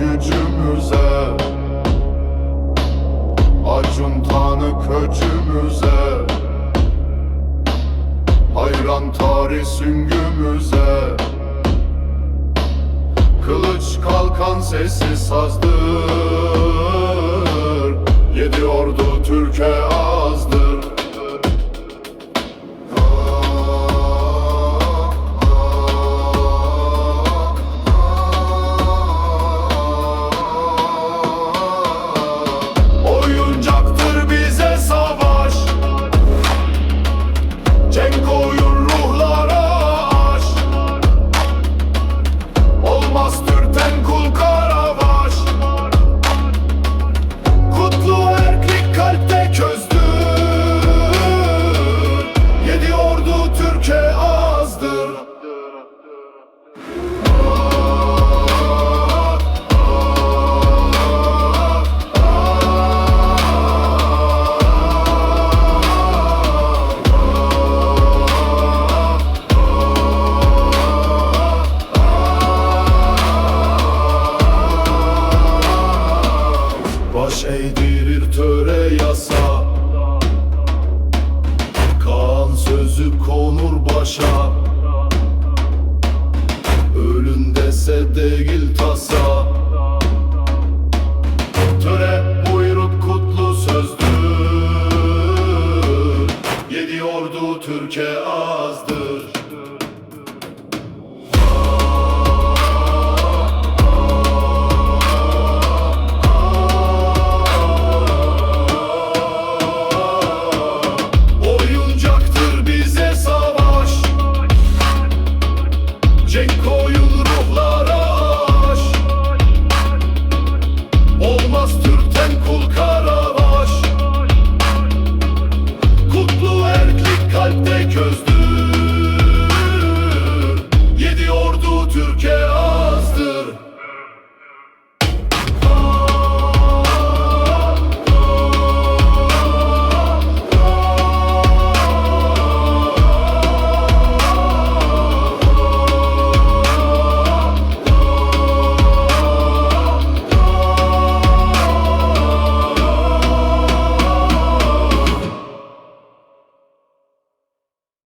gücümüze Acun tanı köçümüze. Hayran tarih süngümüze. Kılıç kalkan sessiz sazdır. Yedi ordu Türkiye ağır. Şey Baş eğdirir töre yasa. Kan sözü konur başa. Ölün dese değil tasa. Töre buyruk kutlu sözdür. Yedi ordu Türkiye azdır. Cenk koyulur ruhlara aş. Olmaz Türk'ten kul karavaş. Kutlu erklik kalpte közdür. Yedi ordu Türkiye.